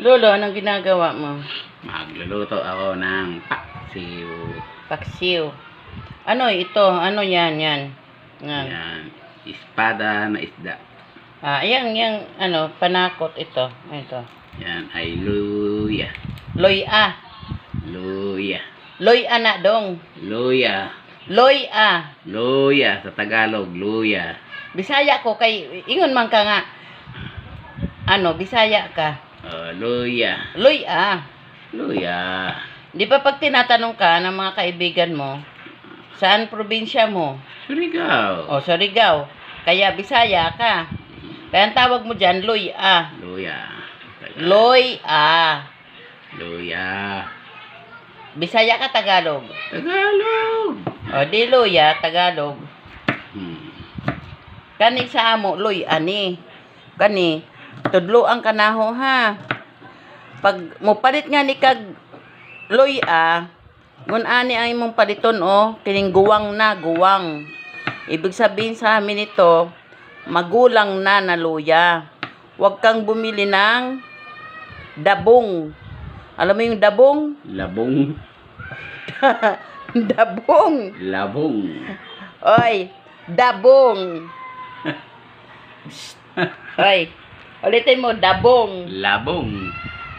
Lolo, anong ginagawa mo? Magluluto ako ng paksiw. Paksiw. Ano ito? Ano yan? Yan. Yan. Yan. Espada na isda. Ah, yan, yan, ano, panakot ito. Ito. Yan ay luya. Loy a. Luya. Loy ana dong. Luya. Loy a. Luya sa Tagalog. Luya. Bisaya ko kay ingon man ka nga. Ano, Bisaya ka. Uh, luya. Loy a. Luya. Di ba pag tinatanong ka ng mga kaibigan mo, saan probinsya mo? Surigao. O, Surigao. Kaya Bisaya ka. Kaya ang tawag mo dyan, Loy a. Luya. Tagalog. Loy a. Luya. Bisaya ka Tagalog. Tagalog. O, di Loya, Tagalog. Hmm. Kani sa amo, Loy, ani. Kani, tudlo ang kanaho ha. Pag mo palit nga ni kag Loy a, ngun ani ang imong paliton o, kining guwang na, guwang. Ibig sabihin sa amin ito, magulang na na luya. Huwag kang bumili ng dabong. Alam mo yung dabong? Labong. dabong. Labong. Oy, dabong. Oy, ulitin mo, dabong. Labong.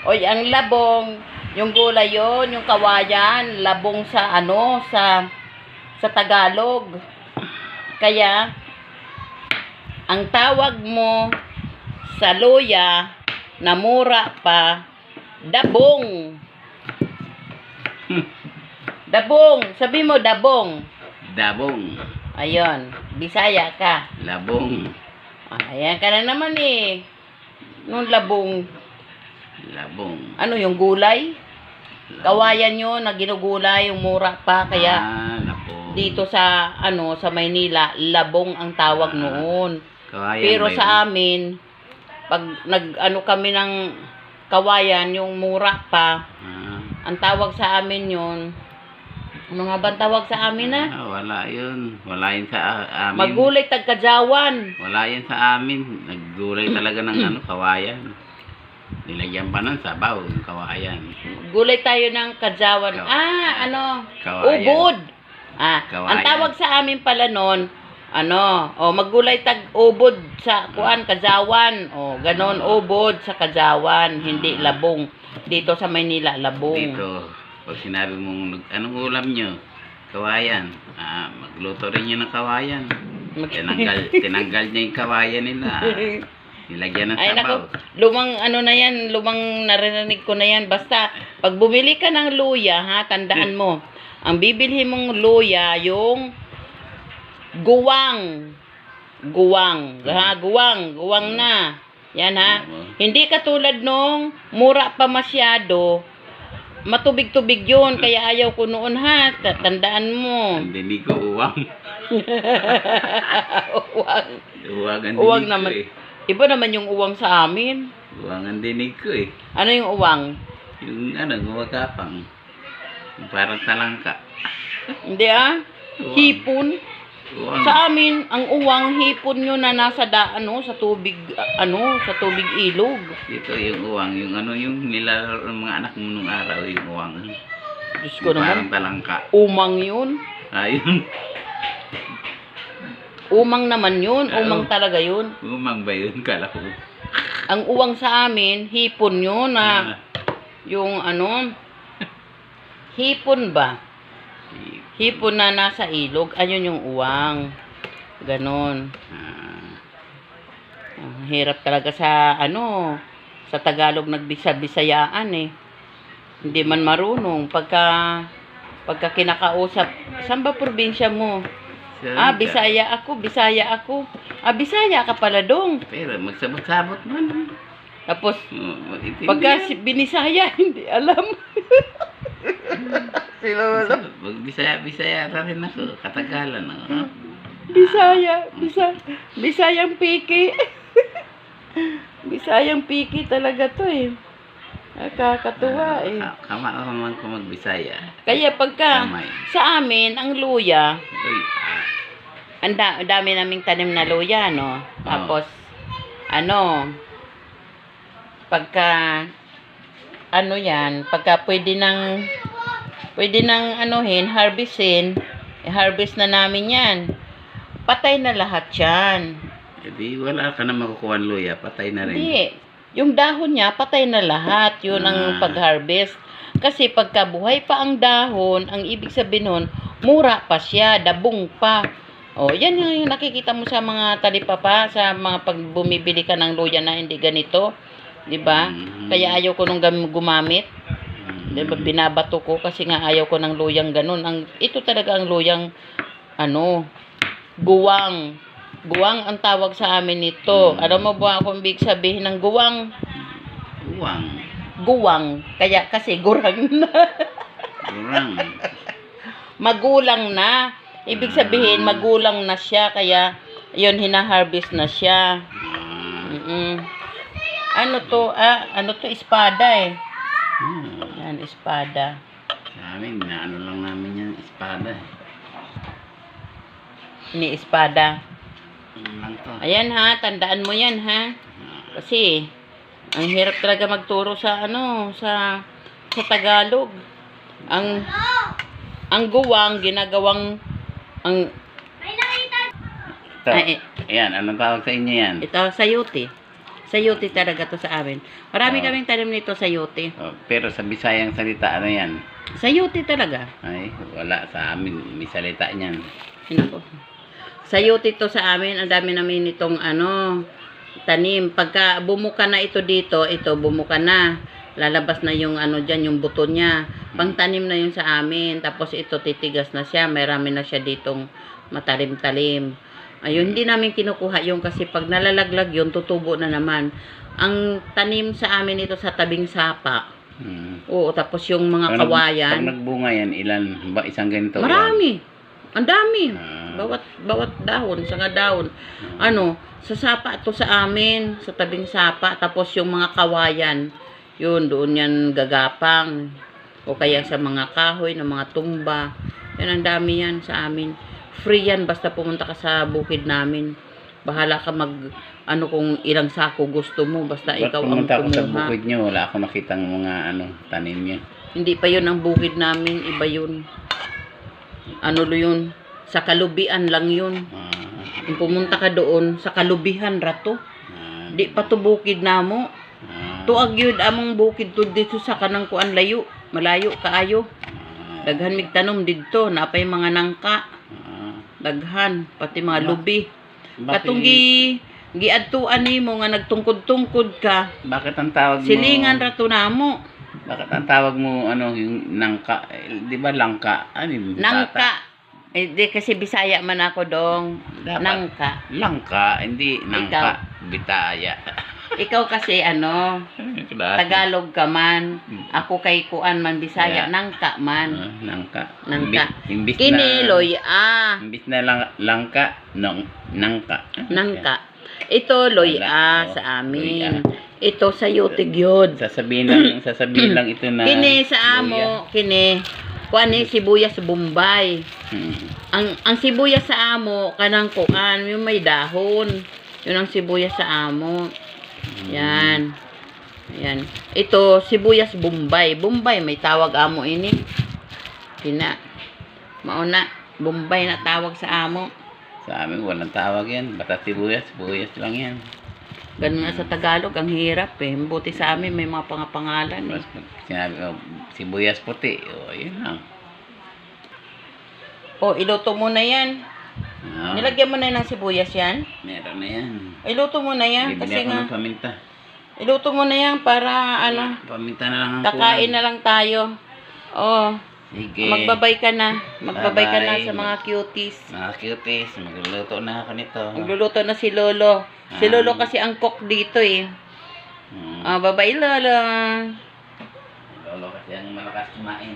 Oy, ang labong, yung gulay yon, yung kawayan, labong sa ano, sa sa Tagalog. Kaya, ang tawag mo sa luya na mura pa, dabong. Dabong, sabi mo dabong. Dabong. Ayon, Bisaya ka. Labong. Ayan ka na naman eh. Nung labong, Labong. ano yung gulay? Kawayan yun na ginugulay, yung mura pa. Kaya Ah, labong. dito sa, ano, sa Maynila, labong ang tawag noon. Kawayan Pero sa amin, pag nag, ano kami ng kawayan, yung mura pa, Ah, ang tawag sa amin yun, ano nga ba ang tawag sa amin na? ah, wala yun. Wala yun sa a- amin. Magulay tagkajawan. Wala yan sa amin. Naggulay talaga ng ano, kawayan. Nilagyan pa ng sabaw, yung kawayan. Gulay tayo ng kajawan. Kaw- Ah, ano? Kawayan. Ubod. Ah, Kawayan. ang tawag sa amin pala noon, ano, o maggulay tag ubod sa kuan kajawan. O ganon ubod sa kajawan, hindi labong. Dito sa Maynila labong. Dito, pag sinabi mong, anong ulam nyo? Kawayan. Ah, magluto rin yun ng kawayan. Mag- Tinanggal, tinanggal niya yung kawayan nila. Nilagyan ng Ay sabaw. nako, lumang ano na yan, lumang narinig ko na yan. Basta, pag bumili ka ng luya, ha, tandaan mo, ang bibilhin mong luya, yung guwang. Guwang. Ha, guwang. Guwang na. Yan ha. Hindi katulad nung mura pa masyado, matubig-tubig yun, kaya ayaw ko noon ha. Ta- Tandaan mo. Ang dinig ko, uwang. uwang. Uwang ang Uwang naman. eh. Iba naman yung uwang sa amin. Uwang ang dinig ko eh. Ano yung uwang? Yung ano, gumagapang. Yung parang talangka. Hindi ah. Uwang. Hipon. Uwang. Sa amin, ang uwang hipon nyo na nasa da, ano, sa tubig, ano, sa tubig ilog. Dito yung uwang. Yung ano, yung nilalaro ng mga anak mo nung araw, yung uwang. Diyos ko Yung parang naman, talangka. umang yun. Ayun. Umang naman yun. Umang talaga yun. Umang ba yun? Kala ko. Ang uwang sa amin, hipon yun na, Ah, yung ano, hipon ba? Hipon na nasa ilog, ayun yung uwang. Ganon. ah, hirap talaga sa ano, sa Tagalog nagbisa-bisayaan eh. Hindi man marunong pagka pagka kinakausap, saan ba probinsya mo? Saan Ah? Bisaya ako, Bisaya ako. Ah, Bisaya ka pala dong. Pero magsabot-sabot man. Tapos maintindihan. pagka binisaya, hindi alam. Si Lolo. Pag Bisaya-Bisaya na rin ako. Katagalan ako. Bisaya, Bisa, Bisayang piki. Bisayang piki talaga to eh. Nakakatuwa eh. Ka- Kama ako man kung magbisaya. Kaya pagka Kamay. sa amin, ang luya, Uy, ah, ang da- dami naming tanim na luya, no? Tapos, ano, pagka ano yan, pagka pwede nang, pwede nang anuhin, harvestin, eh, harvest na namin yan. Patay na lahat yan. Eh di wala ka na makukuha ng luya, patay na rin. Hindi. Yung dahon niya, patay na lahat. Yun ang Ah. pag-harvest. Kasi pagka buhay pa ang dahon, ang ibig sabihin nun, mura pa siya, dabong pa. O, yan yung nakikita mo sa mga talipapa, sa mga pag bumibili ka ng luya na hindi ganito. 'Di ba? Mhm. Kaya ayaw ko nung gumamit. Mm. 'Di ba? Binabato ko kasi nga ayaw ko ng luyang ganun. Ang, ito talaga ang luyang, ano, guwang. Guwang ang tawag sa amin nito. Mm. Alam mo ba kung ibig sabihin ng guwang? Uwang. Guwang. Kaya kasi gurang na. Kurang. Magulang na. Ibig sabihin, Ah. magulang na siya. Kaya, yun, hinaharvest na siya. Ah. Mm-mm. Ano to? Ah, ano to? Espada eh. Hmm. Espada. Sa amin, na ano lang namin yan, espada. Ni espada. Ano lang to. Ayan ha, tandaan mo yan ha. Kasi, ang hirap talaga magturo sa ano, sa sa Tagalog. Ang ang guwang ginagawang ang Ito. Ay, eh. Ayan, anong tawag sa inyo yan? ito sayuti. Sayuti talaga to sa amin. Marami Oo. kaming tanim nito sayuti. Oh, pero sa Bisayang salita, ano yan? Sayuti talaga. Ay, wala sa amin. May salita niyan. Hinako. Sayuti to sa amin. Ang dami namin itong ano, tanim. Pagka bumuka na ito dito, ito bumuka na. Lalabas na yung ano dyan, yung buto niya. Pangtanim na yun sa amin. Tapos ito titigas na siya. Marami na siya ditong matalim-talim. Ayun, hindi namin kinukuha yung kasi pag nalalaglag yun, tutubo na naman. Ang tanim sa amin ito sa tabing sapa. Hmm. Oo, tapos yung mga Pag nag- kawayan. Pag nagbunga yan, ilan? Ba, isang ganito? Marami. Ang dami. Ah. Bawat bawat dahon, sanga dahon. Ano, sa sapa to sa amin, sa tabing sapa, tapos yung mga kawayan, yun doon yan gagapang. O kaya sa mga kahoy, ng mga tumba. Yan ang dami yan sa amin. Free yan basta pumunta ka sa bukid namin. Bahala ka mag ano kung ilang sako gusto mo basta Ba't ikaw ang pumunta ako sa bukid nyo, wala ako nakitang mga ano, tanim niya. Hindi pa yun ang bukid namin, iba yun. Ano lo yun? Sa kalubian lang yun. Ah, Kung pumunta ka doon, sa kalubihan rato. ah, Di pa to bukid namo. ah, Tuag yun among bukid to dito sa kanang kuan layo. Malayo kaayo. ah, Daghan mig tanom didto, napay mga nangka. Daghan pati mga lubi. Katong gi giadtuan nimo nga nagtungkod-tungkod ka. Bakit ang tawag mo? Silingan rato namo. Bakit ang tawag mo, ano, yung nangka? Eh, di ba langka? Ano yung? Nangka. Eh, di kasi Bisaya man ako dong. Dapat. Nangka. Langka, hindi nangka. Bitaya. Ikaw kasi ano. Tagalog ka man. Hmm. Ako kay kuan man Bisaya, Kaya- nangka man. Ah, nangka. Nangka. Imbis, imbis Kini na, loy ah, Imbis na lang, langka, nong, nangka. nangka. Ito loy ah Oh, sa amin. ah. Ito sa yutig yun. Sasabihin lang, sasabihin lang ito na. Kini sa amo, kini kuan ni sibuyas Bombay. Hmm. Ang ang sibuyas sa amo kanang kuan, yung may dahon. Yun ang sibuyas sa amo. Yan. Yan. Ito, sibuyas Bombay. Bombay, may tawag amo ini. Kina. Mauna, Bombay na tawag sa amo. Sa amin, walang tawag yan. Basta sibuyas, sibuyas lang yan. Ganun nga sa Tagalog, ang hirap eh. Buti sa amin, may mga pangapangalan eh. Pag sinabi ko, sibuyas puti, o, yun lang. O, iluto mo na yan. Ah, Nilagyan mo na ng sibuyas yan. meron na yan. Iluto mo na yan. Bibili Kasi ako nga, ng paminta. iluto mo na yan para ano, Paminta na lang ang kakain na lang tayo. Oh, Sige. magbabay ka na. Magbabay ka na sa mga cuties. Mga cuties, magluluto na ako nito. Magluluto na si Lolo. Si Ah. Lolo kasi ang cook dito eh. Hmm. Ah, bye-bye Lolo. Lolo kasi ang malakas kumain.